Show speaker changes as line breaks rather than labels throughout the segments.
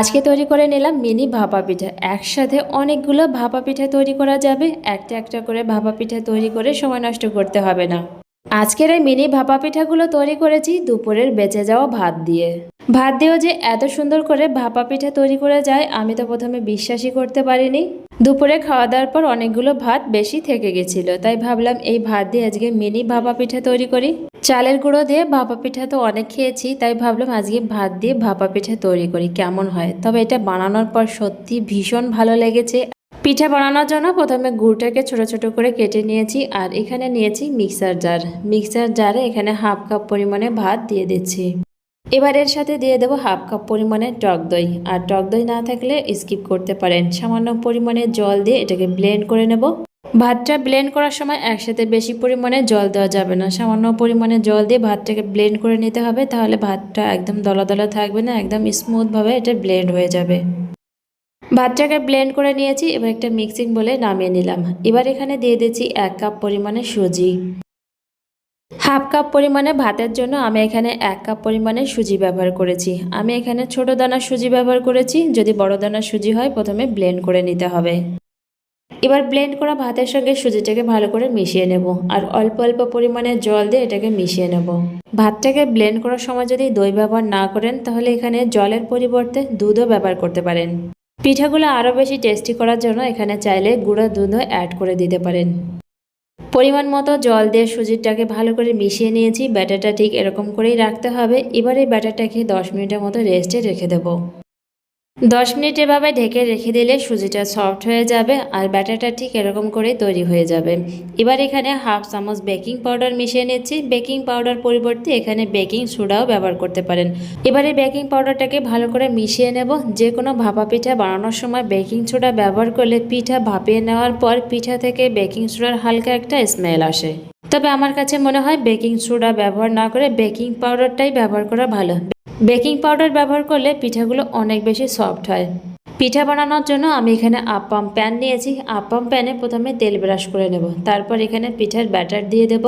আজকে তৈরি করে নিলাম মিনি ভাপা পিঠা। একসাথে অনেকগুলো ভাপা পিঠা তৈরি করা যাবে। একটা একটা করে ভাপা পিঠা তৈরি করে সময় নষ্ট করতে হবে না। আজকের এই মিনি ভাপা পিঠাগুলো তৈরি করেছি দুপুরের বেঁচে যাওয়া ভাত দিয়ে। ভাত দিয়েও যে এত সুন্দর করে ভাপা পিঠা তৈরি করে যায়, আমি তো প্রথমে বিশ্বাসই করতে পারিনি। দুপুরে খাওয়া দাওয়ার পর অনেকগুলো ভাত বেশি থেকে গেছিল, তাই ভাবলাম এই ভাত দিয়ে আজকে মিনি ভাপা পিঠা তৈরি করি। চালের গুঁড়ো দিয়ে ভাপা পিঠা তো অনেক খেয়েছি, তাই ভাবলাম আজকে ভাত দিয়ে ভাপা পিঠা তৈরি করি, কেমন হয়? তবে এটা বানানোর পর সত্যি ভীষণ ভালো লেগেছে। পিঠা বানানোর জন্য প্রথমে গুড়টাকে ছোট ছোট করে কেটে নিয়েছি আর এখানে নিয়েছি মিক্সার জার। মিক্সার জারে এখানে হাফ কাপ পরিমাণে ভাত দিয়ে দিচ্ছি। এবার এর সাথে দিয়ে দেবো হাফ কাপ পরিমাণে টক দই। আর টক দই না থাকলে স্কিপ করতে পারেন। সামান্য পরিমাণে জল দিয়ে এটাকে ব্লেন্ড করে নেব। ভাতটা ব্লেন্ড করার সময় একসাথে বেশি পরিমাণে জল দেওয়া যাবে না। সামান্য পরিমাণে জল দিয়ে ভাতটাকে ব্লেন্ড করে নিতে হবে, তাহলে ভাতটা একদম দলা দলা থাকবে না, একদম স্মুথভাবে এটা ব্লেন্ড হয়ে যাবে। ভাতটাকে ব্লেন্ড করে নিয়েছি, এবার একটা মিক্সিং বলে নামিয়ে নিলাম। এবার এখানে দিয়ে দিচ্ছি এক কাপ পরিমাণে সুজি। হাফ কাপ পরিমাণে ভাতের জন্য আমি এখানে এক কাপ পরিমাণে সুজি ব্যবহার করেছি। আমি এখানে ছোট দানার সুজি ব্যবহার করেছি, যদি বড় দানার সুজি হয় প্রথমে ব্লেন্ড করে নিতে হবে। এবার ব্লেন্ড করা ভাতের সঙ্গে সুজিটাকে ভালো করে মিশিয়ে নেব আর অল্প অল্প পরিমাণে জল দিয়ে এটাকে মিশিয়ে নেব। ভাতটাকে ব্লেন্ড করার সময় যদি দই ব্যবহার না করেন, তাহলে এখানে জলের পরিবর্তে দুধও ব্যবহার করতে পারেন। পিঠাগুলো আরও বেশি টেস্টি করার জন্য এখানে চাইলে গুঁড়ো দুধও অ্যাড করে দিতে পারেন। পরিমাণ মতো জল দিয়ে সুজিটাকে ভালো করে মিশিয়ে নিয়েছি, ব্যাটারটা ঠিক এরকম করেই রাখতে হবে। এবার এই ব্যাটারটাকে দশ মিনিটের মতো রেস্টে রেখে দেবো। দশ মিনিট এভাবে ঢেকে রেখে দিলে সুজিটা সফট হয়ে যাবে আর ব্যাটারটা ঠিক এরকম করেই তৈরি হয়ে যাবে। এবার এখানে হাফ চামচ বেকিং পাউডার মিশিয়ে নিচ্ছি। বেকিং পাউডার পরিবর্তে এখানে বেকিং সোডাও ব্যবহার করতে পারেন। এবারে বেকিং পাউডারটাকে ভালো করে মিশিয়ে নেব। যে কোনো ভাপা পিঠা বানানোর সময় বেকিং সোডা ব্যবহার করলে পিঠা ভাপিয়ে নেওয়ার পর পিঠা থেকে বেকিং সোডার হালকা একটা স্মেল আসে। তবে আমার কাছে মনে হয় বেকিং সোডা ব্যবহার না করে বেকিং পাউডারটাই ব্যবহার করা ভালো। বেকিং পাউডার ব্যবহার করলে পিঠাগুলো অনেক বেশি সফট হয়। পিঠা বানানোর জন্য আমি এখানে আপাম প্যান নিয়েছি। আপাম প্যানে প্রথমে তেল ব্রাশ করে নেব। তারপর এখানে পিঠার ব্যাটার দিয়ে দেব।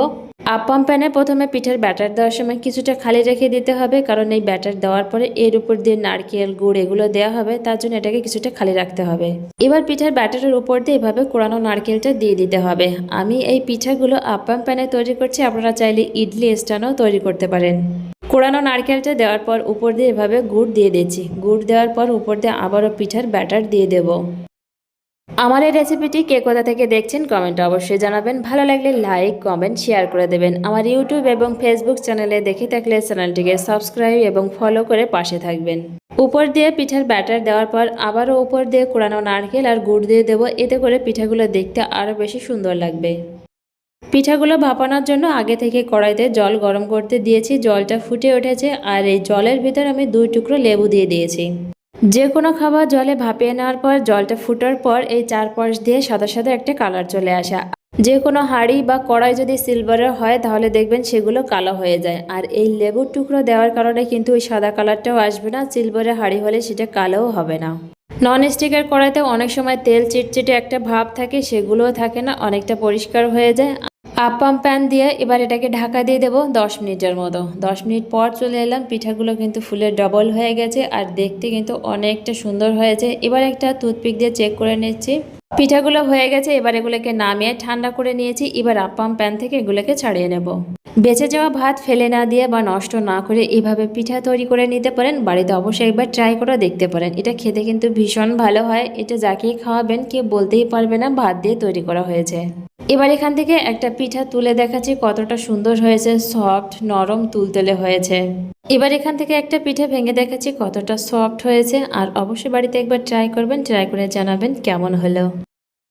আপাম প্যানে প্রথমে পিঠার ব্যাটার দেওয়ার সময় কিছুটা খালি রেখে দিতে হবে, কারণ এই ব্যাটার দেওয়ার পরে এর উপর দিয়ে নারকেল, গুড় এগুলো দেওয়া হবে, তার জন্য এটাকে কিছুটা খালি রাখতে হবে। এবার পিঠার ব্যাটারের উপর দিয়ে এভাবে কোরানো নারকেলটা দিয়ে দিতে হবে। আমি এই পিঠাগুলো আপাম প্যানে তৈরি করছি, আপনারা চাইলে ইডলি স্টানও তৈরি করতে পারেন। কোরানো নারকেলটা দেওয়ার পর উপর দিয়ে এভাবে গুড় দিয়ে দিচ্ছি গুড় দেওয়ার পর উপর দিয়ে আবারও পিঠার ব্যাটার দিয়ে দেব। আমার এই রেসিপিটি কে কোথা থেকে দেখছেন কমেন্টে অবশ্যই জানাবেন। ভালো লাগলে লাইক, কমেন্ট, শেয়ার করে দেবেন। আমার ইউটিউব এবং ফেসবুক চ্যানেলে দেখে থাকলে চ্যানেলটিকে সাবস্ক্রাইব এবং ফলো করে পাশে থাকবেন। উপর দিয়ে পিঠার ব্যাটার দেওয়ার পর আবারও উপর দিয়ে কোরানো নারকেল আর গুড় দিয়ে দেবো। এতে করে পিঠাগুলো দেখতে আরও বেশি সুন্দর লাগবে। পিঠাগুলো ভাপানোর জন্য আগে থেকে কড়াইতে জল গরম করতে দিয়েছি। জলটা ফুটে উঠেছে আর এই জলের ভিতর আমি দুই টুকরো লেবু দিয়ে দিয়েছি। যে কোনো খাবার জলে ভাপিয়ে নেওয়ার পর, জলটা ফুটার পর এই চারপাশ দিয়ে সাদা সাদা একটা কালার চলে আসা। যে কোনো হাঁড়ি বা কড়াই যদি সিলভারের হয়, তাহলে দেখবেন সেগুলো কালো হয়ে যায়। আর এই লেবুর টুকরো দেওয়ার কারণে কিন্তু ওই সাদা কালারটাও আসবে না, সিলভারের হাঁড়ি হলে সেটা কালোও হবে না। নন স্টিকের কড়াইতে অনেক সময় তেল চিটচিটে একটা ভাব থাকে, সেগুলোও থাকে না, অনেকটা পরিষ্কার হয়ে যায়। আপাম প্যান দিয়ে এবার এটাকে ঢাকা দিয়ে দেবো দশ মিনিটের মতো। দশ মিনিট পর চলে এলাম, পিঠাগুলো কিন্তু ফুলে ডবল হয়ে গেছে আর দেখতে কিন্তু অনেকটা সুন্দর হয়েছে। এবার একটা টুথপিক দিয়ে চেক করে নিচ্ছি। পিঠাগুলো হয়ে গেছে, এবার এগুলোকে নামিয়ে ঠান্ডা করে নিয়েছি। এবার আপাম প্যান থেকে এগুলোকে ছাড়িয়ে নেব। বেঁচে যাওয়া ভাত ফেলে না দিয়ে বা নষ্ট না করে এভাবে পিঠা তৈরি করে নিতে পারেন। বাড়িতে অবশ্যই একবার ট্রাই করে দেখতে পারেন। এটা খেতে কিন্তু ভীষণ ভালো হয়। এটা যাকেই খাওয়াবেন কেউ বলতেই পারবে না ভাত দিয়ে তৈরি করা হয়েছে। এবার এখান থেকে একটা পিঠা তুলে দেখাচ্ছি, কতটা সুন্দর হয়েছে। সফট, নরম, তুলতেলে হয়েছে। এবার এখান থেকে একটা পিঠা ভেঙে দেখাচ্ছি, কতটা সফট হয়েছে। আর অবশ্যই বাড়িতে একবার ট্রাই করবেন, ট্রাই করে জানাবেন কেমন হলো।